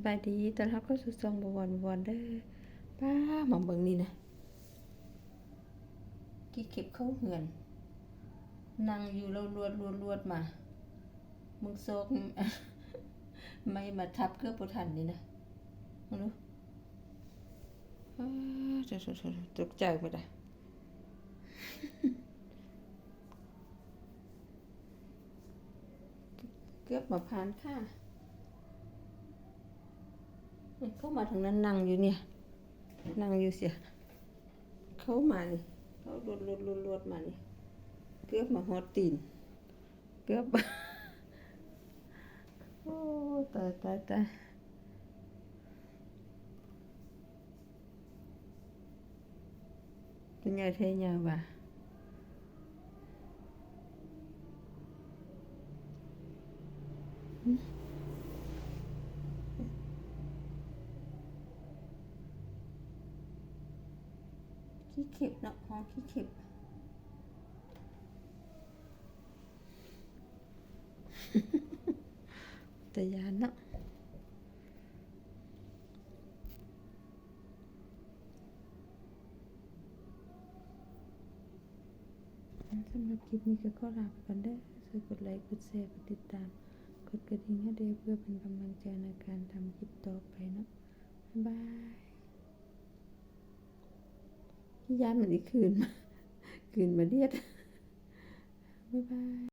สบายดีตอนรับเข้าสู่ซองบวรบวรเด้อป้ามองเบิ่งนี่นะกี่เข็บเข้าเหือนนั่งอยู่แล้วลวดลวดลวดมา มึงโซกไม่มาทับเกือบบ่ทันนี่นะมึงดูอ้าเดี๋ยวๆตกใจหมดอะเกือบมาผ่านค่ะ เข้ามาทางนั้นนั่งอยู่เนี่ย นั่งอยู่เสีย เขามานี่เขาลวดลวดลวดลวดมานี่เกือบมาฮอดตีนเกือบโอ้ตายตายตายเป็นไงเทยาว่ะ ขี้เข็บเนาะฮอขี้เข็บแต่ยานเนาะสำหรับคลิปนี้ก็ขอลาไปก่อนเด้อช่วยกดไลค์ กดแชร์ กดติดตาม กดกระดิ่งให้ด้วยเพื่อเป็นกำลังใจในการทำคลิปต่อไปเนาะบ๊ายบาย ย้ายมันอีกคืนมา คืนมาเดียดบ๊ายบาย